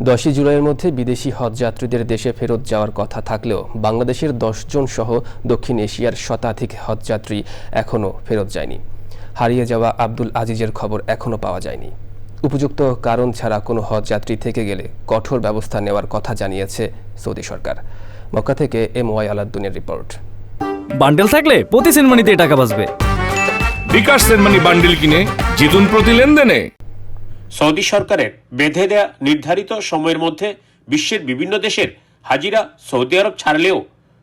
দশই জুলাইয়ের মধ্যে বিদেশি হজযাত্রীদের দেশে ফেরত যাওয়ার কথা থাকলেও বাংলাদেশের দশজন সহ দক্ষিণ এশিয়ার শতাধিক হজযাত্রী এখনও ফেরত যায়নি। হারিয়ে যাওয়া আব্দুল আজিজের খবর এখনও পাওয়া যায়নি। উপযুক্ত কারণ ছাড়া কোনো হজযাত্রী থেকে গেলে কঠোর ব্যবস্থা নেওয়ার কথা জানিয়েছে সৌদি সরকার। মক্কা থেকে এম ওয়াই আলাদ্দিনের রিপোর্ট। বান্ডেল থাকলে প্রতি সেনমানিতে টাকা বাঁচবে। বিকাশ সেনমানি বান্ডিল কিনে জিতুন প্রতি লেনদেনে। সৌদি সরকারের বেঁধে দেয়া নির্ধারিত সময়ের মধ্যে বিশ্বের বিভিন্ন দেশের হাজিরা সৌদি আরব ছাড়লেও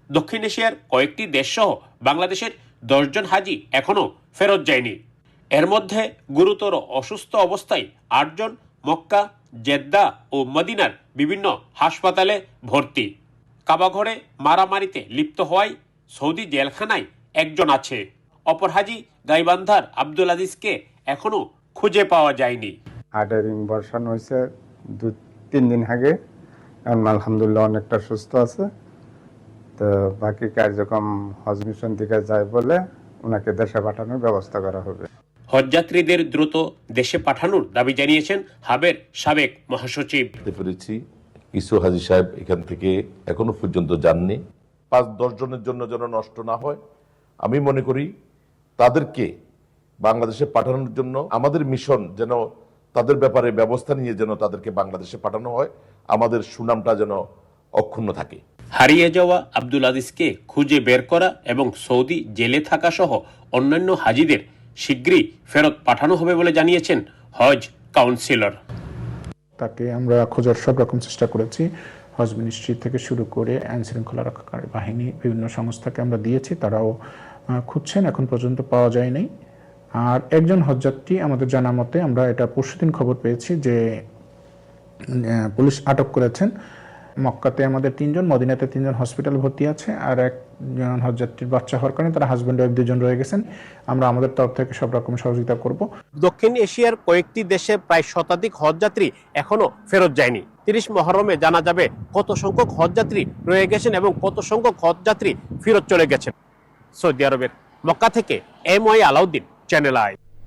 দক্ষিণ এশিয়ার কয়েকটি দেশসহ বাংলাদেশের দশজন হাজি এখনও ফেরত যায়নি। এর মধ্যে গুরুতর অসুস্থ অবস্থায় আটজন মক্কা, জেদ্দা ও মদিনার বিভিন্ন হাসপাতালে ভর্তি। কাবাঘরে মারামারিতে লিপ্ত হওয়ায় সৌদি জেলখানায় একজন আছে। অপর হাজি গাইবান্ধার আব্দুল আজিজকে এখনও খুঁজে পাওয়া যায়নি। আর্টারিং বর্ষণ হয়েছে দু তিন দিন আগে। এখন আলহামদুলিল্লাহ অনেকটা সুস্থ আছে। তো বাকি কার্যক্রম হজ মিশন থেকে যায় বলে ওনাকে দেশে পাঠানোর ব্যবস্থা করা হবে। হজযাত্রীদের দ্রুত দেশে পাঠানোর দাবি জানিয়েছেন হাবের সাবেক মহাসচিব। পেরেছি কিছু হাজি সাহেব এখান থেকে এখনও পর্যন্ত যাননি। পাঁচ দশ জনের জন্য যেন নষ্ট না হয়। আমি মনে করি তাদেরকে বাংলাদেশে পাঠানোর জন্য আমাদের মিশন যেন তাদের ব্যাপারে ব্যবস্থা নিয়ে যেন তাদেরকে বাংলাদেশে পাঠানো হয় আমাদের সুনামটা যেন অক্ষুণ্ণ থাকে। হারিয়ে যাওয়া আব্দুল আজিজকে খুঁজে বের করা এবং সৌদি জেলে থাকা সহ অন্যান্য হাজিদের শীঘ্রই ফেরত পাঠানো হবে বলে জানিয়েছেন হজ কাউন্সিলর। তাকে আমরা খোঁজার সব রকম চেষ্টা করেছি। হজ মিনিস্ট্রি থেকে শুরু করে আইন শৃঙ্খলা রক্ষাকারী বাহিনী বিভিন্ন সংস্থাকে আমরা দিয়েছি তারাও খুঁজছেন এখন পর্যন্ত পাওয়া যায়নি। আর একজন হজযাত্রী আমাদের জানা মতে আমরা এটা পরশুদিন খবর পেয়েছি যে পুলিশ আটক করেছেন। মক্কাতে আমাদের তিনজন, মদিনাতে তিনজন হসপিটাল ভর্তি আছে আর একজন হজযাত্রীর বাচ্চা হওয়ার কারণে তারা হাজব্যান্ড ওয়াইফ দুজন রয়ে গেছেন। আমরা আমাদের তরফ থেকে সব রকম সহযোগিতা করব। দক্ষিণ এশিয়ার কয়েকটি দেশে প্রায় শতাধিক হজযাত্রী এখনও ফেরত যায়নি। তিরিশ মহরমে জানা যাবে কত সংখ্যক হজযাত্রী রয়ে গেছেন এবং কত সংখ্যক হজযাত্রী ফেরত চলে গেছেন। সৌদি আরবের মক্কা থেকে M Y Alauddin. Channel I